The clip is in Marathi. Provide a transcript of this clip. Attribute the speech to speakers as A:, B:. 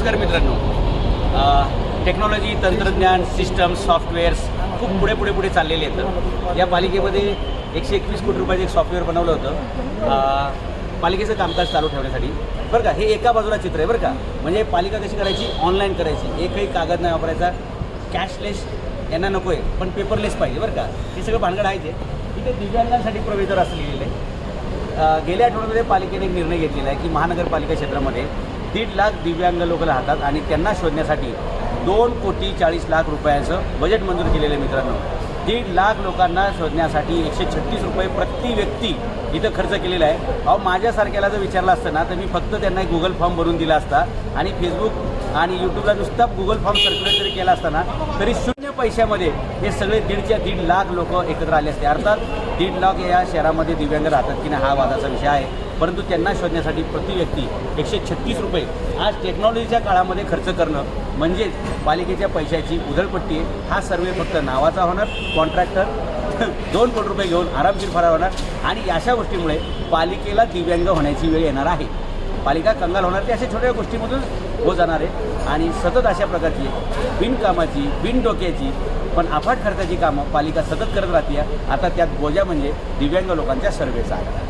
A: नमस्कार मित्रांनो. टेक्नॉलॉजी तंत्रज्ञान सिस्टम सॉफ्टवेअर्स खूप पुढे पुढे पुढे चाललेले आहेत. या पालिकेमध्ये एकशे एकवीस कोटी रुपयाचं एक सॉफ्टवेअर बनवलं होतं. पालिकेचं कामकाज चालू ठेवण्यासाठी. बरं का? हे एका बाजूला चित्र आहे बरं का? म्हणजे पालिका कशी करायची? ऑनलाईन करायची. एकही कागद नाही वापरायचा. कॅशलेस यांना नको आहे पण पेपरलेस पाहिजे बरं का? हे सगळं भानगड आहे ते. इथे दिव्यांगांसाठी प्रवेशद्वार असं लिहिलेलं आहे. गेल्या आठवड्यामध्ये पालिकेने एक निर्णय घेतलेला आहे की महानगरपालिका क्षेत्रामध्ये दीड लाख दिव्यांग लोक राहतात आणि त्यांना शोधण्यासाठी दोन कोटी चाळीस लाख रुपयांचं बजेट मंजूर केलेलं आहे मित्रांनो. दीड लाख लोकांना शोधण्यासाठी एकशे छत्तीस रुपये प्रति व्यक्ती इथं खर्च केलेला आहे. अहो माझ्यासारख्याला जर विचारलं असतं ना तर मी फक्त त्यांना एक गुगल फॉर्म भरून दिला असता आणि फेसबुक आणि यूट्यूबला नुसता गुगल फॉर्म सर्क्युलेट जरी केला असताना तरी शून्य पैशामध्ये हे सगळे दीडच्या दीड लाख लोक एकत्र आले असते. अर्थात दीड लाख या शहरामध्ये दिव्यांग राहतात की नाही हा वादाचा विषय आहे. परंतु त्यांना शोधण्यासाठी प्रति व्यक्ती एकशे छत्तीस रुपये आज टेक्नॉलॉजीच्या काळामध्ये खर्च करणं म्हणजेच पालिकेच्या पैशाची उधळपट्टी आहे. हा सर्वे फक्त नावाचा होणार. कॉन्ट्रॅक्टर दोन कोटी रुपये घेऊन आरामशीर फरार होणार. आणि अशा गोष्टीमुळे पालिकेला दिव्यांग होण्याची वेळ येणार आहे. पालिका कंगाल होणार ते अशा छोट्या गोष्टीमधून हो जाणार आहे. आणि सतत अशा प्रकारची बिनकामाची बिन डोक्याची पण अफाट खर्चाची कामं पालिका सतत करत राहते. आता त्यात बोजा म्हणजे दिव्यांग लोकांच्या सर्वेचा आहे